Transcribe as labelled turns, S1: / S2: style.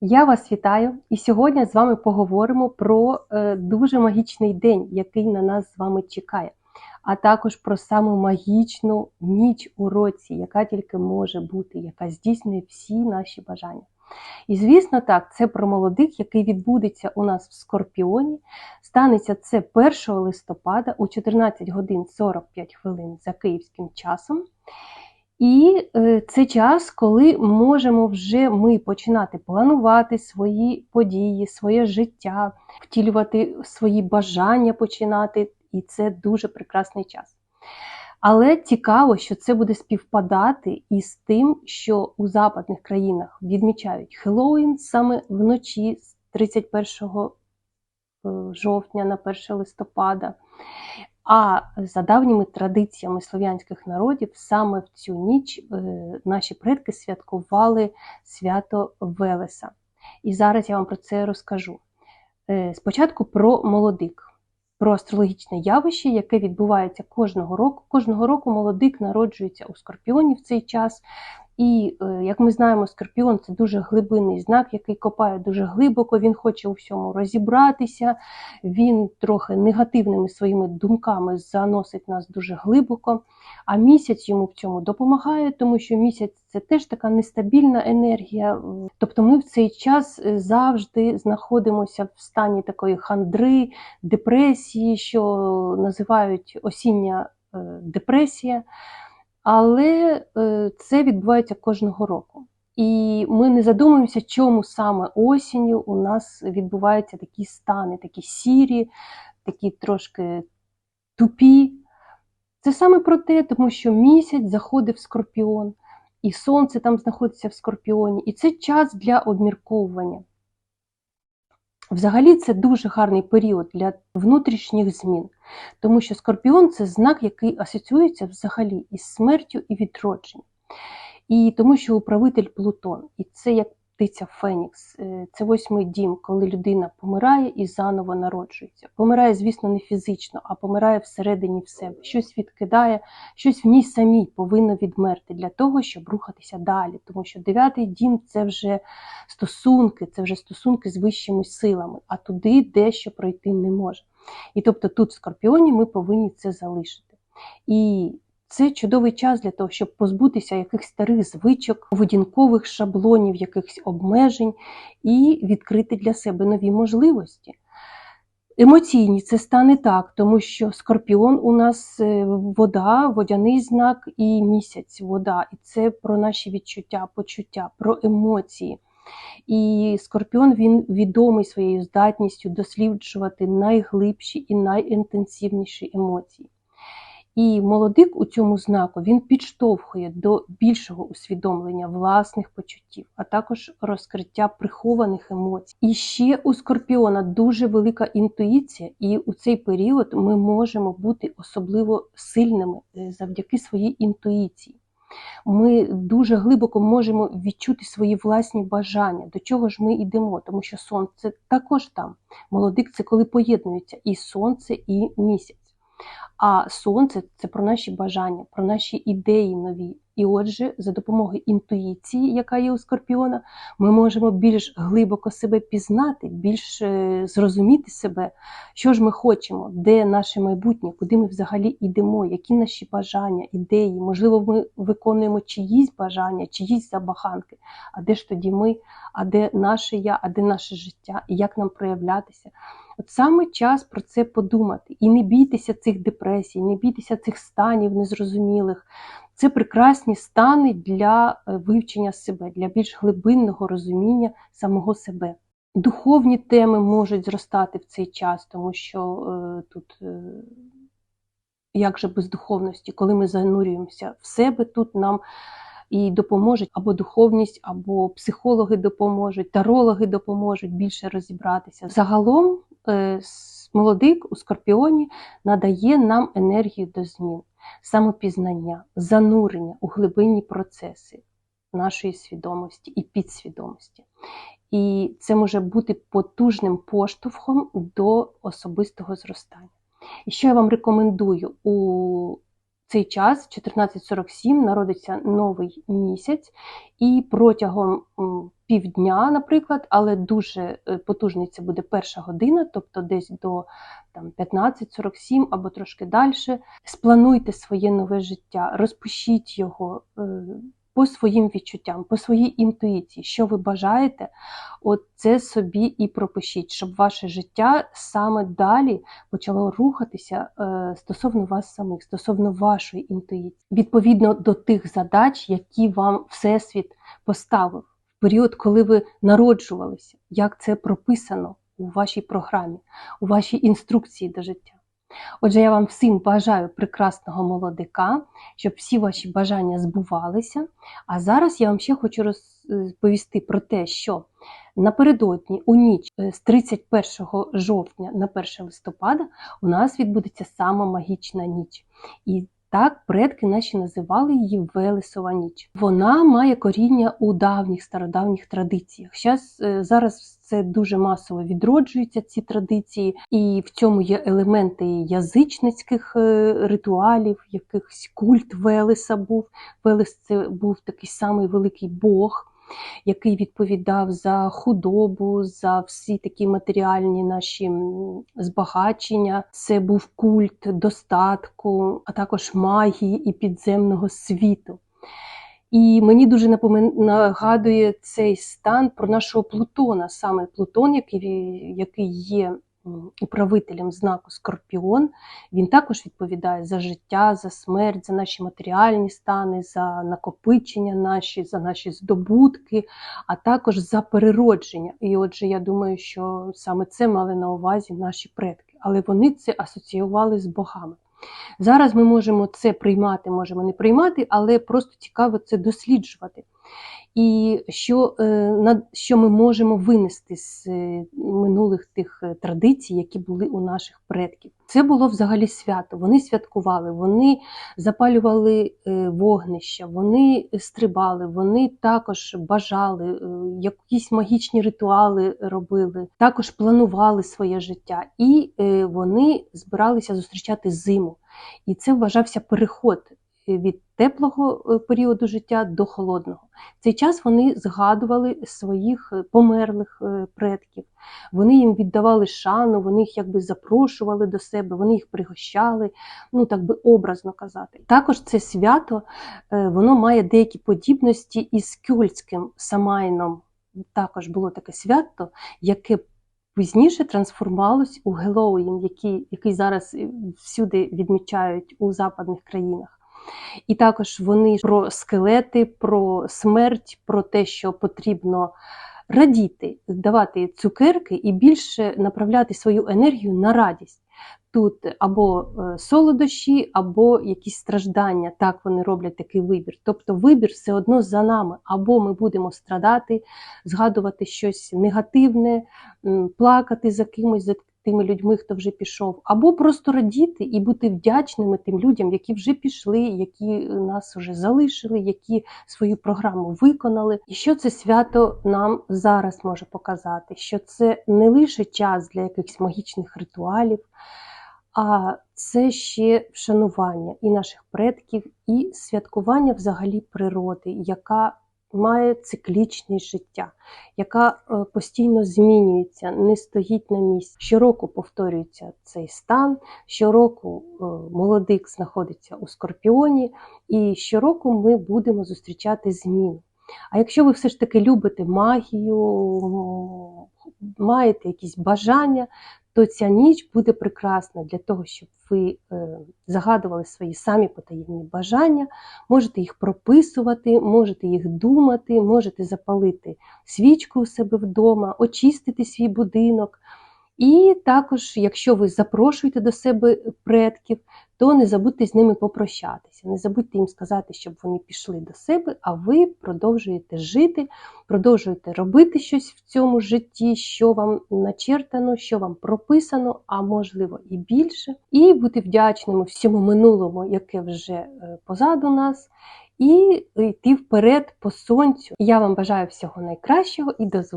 S1: Я вас вітаю, і сьогодні з вами поговоримо про е, дуже магічний день, який на нас з вами чекає, а також про саму магічну ніч у році, яка тільки може бути, яка здійснює всі наші бажання. І звісно, так, це про молодих, який відбудеться у нас в Скорпіоні. Станеться це 1 листопада у 14 годин 45 хвилин за київським часом. І е, це час, коли можемо вже ми починати планувати свої події, своє життя, втілювати свої бажання починати, і це дуже прекрасний час. Але цікаво, що це буде співпадати із тим, що у западних країнах відмічають Хеллоуін саме вночі з 31 е, жовтня на 1 листопада. А за давніми традиціями слов'янських народів, саме в цю ніч е, наші предки святкували свято Велеса. І зараз я вам про це розкажу. Е, спочатку про молодик, про астрологічне явище, яке відбувається кожного року. Кожного року молодик народжується у скорпіоні в цей час. І, е, як ми знаємо, скорпіон це дуже глибинний знак, який копає дуже глибоко, він хоче у всьому розібратися, він трохи негативними своїми думками заносить нас дуже глибоко. А місяць йому в цьому допомагає, тому що місяць це теж така нестабільна енергія. Тобто ми в цей час е, завжди знаходимося в стані такої хандри, депресії, що називають осіння е, депресія. Але е, це відбувається кожного року. І ми не задумуємося, чому саме осінню у нас відбуваються такі стани, такі сірі, такі трошки тупі. Це саме про те, тому що місяць заходить в скорпіон, і сонце там знаходиться в скорпіоні, і це час для обмірковування. Взагалі, це дуже гарний період для внутрішніх змін, тому що скорпіон це знак, який асоціюється взагалі із смертю і відродженням. І тому що управитель Плутон, і це як птиця Фенікс. Е, це восьмий дім, коли людина помирає і заново народжується. Помирає, звісно, не фізично, а помирає всередині в себе. Щось відкидає, щось в ній самій повинно відмерти для того, щоб рухатися далі. Тому що дев'ятий дім це вже стосунки, це вже стосунки з вищими силами, а туди дещо пройти не може. І тобто тут в Скорпіоні ми повинні це залишити. І це чудовий час для того, щоб позбутися якихось старих звичок, поведінкових шаблонів, якихось обмежень і відкрити для себе нові можливості. Емоційні це стане так, тому що скорпіон у нас е, вода, водяний знак і місяць вода. І це про наші відчуття, почуття, про емоції. І скорпіон він відомий своєю здатністю досліджувати найглибші і найінтенсивніші емоції. І молодик у цьому знаку він підштовхує до більшого усвідомлення власних почуттів, а також розкриття прихованих емоцій. І ще у скорпіона дуже велика інтуїція, і у цей період ми можемо бути особливо сильними е, завдяки своїй інтуїції. Ми дуже глибоко можемо відчути свої власні бажання, до чого ж ми йдемо, тому що сонце також там. Молодик це коли поєднуються і сонце, і місяць. А сонце це про наші бажання, про наші ідеї нові. І отже, за допомогою інтуїції, яка є у скорпіона, ми можемо більш глибоко себе пізнати, більш е, зрозуміти себе, що ж ми хочемо, де наше майбутнє, куди ми взагалі йдемо, які наші бажання, ідеї. Можливо, ми виконуємо чиїсь бажання, чиїсь забаханки. А де ж тоді ми, а де наше я, а де наше життя, і як нам проявлятися? От саме час про це подумати. І не бійтеся цих депресій, не бійтеся цих станів незрозумілих. Це прекрасні стани для е, вивчення себе, для більш глибинного розуміння самого себе. Духовні теми можуть зростати в цей час, тому що е, тут, е, як же без духовності, коли ми занурюємося в себе, тут нам і допоможуть або духовність, або психологи допоможуть, тарологи допоможуть більше розібратися. Загалом Е, молодик у скорпіоні надає нам енергію до змін, самопізнання, занурення у глибинні процеси нашої свідомості і підсвідомості. І це може бути потужним поштовхом до особистого зростання. І що я вам рекомендую у цей час, 1447, народиться новий місяць, і протягом півдня, наприклад, але дуже е, потужний це буде перша година, тобто десь до там, 15.47 або трошки далі. Сплануйте своє нове життя, розпишіть його е, по своїм відчуттям, по своїй інтуїції, що ви бажаєте, от це собі і пропишіть, щоб ваше життя саме далі почало рухатися е, стосовно вас самих, стосовно вашої інтуїції, відповідно до тих задач, які вам Всесвіт поставив в період, коли ви народжувалися, як це прописано у вашій програмі, у вашій інструкції до життя. Отже, я вам всім бажаю прекрасного молодика, щоб всі ваші бажання збувалися. А зараз я вам ще хочу розповісти про те, що напередодні у ніч е, з 31 жовтня на 1 листопада у нас відбудеться сама магічна ніч. І так предки наші називали її Велесова ніч. Вона має коріння у давніх стародавніх традиціях. Щас, е, зараз це дуже масово відроджуються ці традиції, і в цьому є елементи язичницьких е, ритуалів, якихось культ Велеса був. Велес це був такий самий великий Бог який відповідав за худобу, за всі такі матеріальні наші збагачення. Це був культ достатку, а також магії і підземного світу. І мені дуже нагадує цей стан про нашого Плутона, саме Плутон, який, який є управителем знаку Скорпіон. Він також відповідає за життя, за смерть, за наші матеріальні стани, за накопичення наші, за наші здобутки, а також за переродження. І отже, я думаю, що саме це мали на увазі наші предки, але вони це асоціювали з богами. Зараз ми можемо це приймати, можемо не приймати, але просто цікаво це досліджувати. І що, е, що ми можемо винести з е, минулих тих е, традицій, які були у наших предків. Це було взагалі свято. Вони святкували, вони запалювали вогнища, вони стрибали, вони також бажали, якісь магічні ритуали робили, також планували своє життя, і вони збиралися зустрічати зиму. І це вважався переход від теплого е, періоду життя до холодного. В цей час вони згадували своїх е, померлих е, предків, вони їм віддавали шану, вони їх якби запрошували до себе, вони їх пригощали, ну так би образно казати. Також це свято воно має деякі подібності із кюльським самайном. Також було таке свято, яке пізніше трансформувалось у Гелоуін, який, який зараз всюди відмічають у западних країнах. І також вони про скелети, про смерть, про те, що потрібно радіти, давати цукерки і більше направляти свою енергію на радість. Тут або е, солодощі, або якісь страждання. Так вони роблять такий вибір. Тобто вибір все одно за нами. Або ми будемо страдати, згадувати щось негативне, плакати за кимось, за тими людьми, хто вже пішов, або просто радіти і бути вдячними тим людям, які вже пішли, які нас вже залишили, які свою програму виконали. І що це свято нам зараз може показати? Що це не лише час для якихось магічних ритуалів, а це ще вшанування і наших предків, і святкування взагалі природи, яка має циклічність життя, яка е, постійно змінюється, не стоїть на місці. Щороку повторюється цей стан, щороку е, молодик знаходиться у скорпіоні, і щороку ми будемо зустрічати зміни. А якщо ви все ж таки любите магію, маєте якісь бажання, то ця ніч буде прекрасна для того, щоб ви е, загадували свої самі потаємні бажання, можете їх прописувати, можете їх думати, можете запалити свічку у себе вдома, очистити свій будинок. І також, якщо ви запрошуєте до себе предків, то не забудьте з ними попрощатися, не забудьте їм сказати, щоб вони пішли до себе, а ви продовжуєте жити, продовжуєте робити щось в цьому житті, що вам начертано, що вам прописано, а можливо і більше, і бути вдячними всьому минулому, яке вже е, позаду нас, і йти вперед по сонцю. Я вам бажаю всього найкращого і до зустрічі!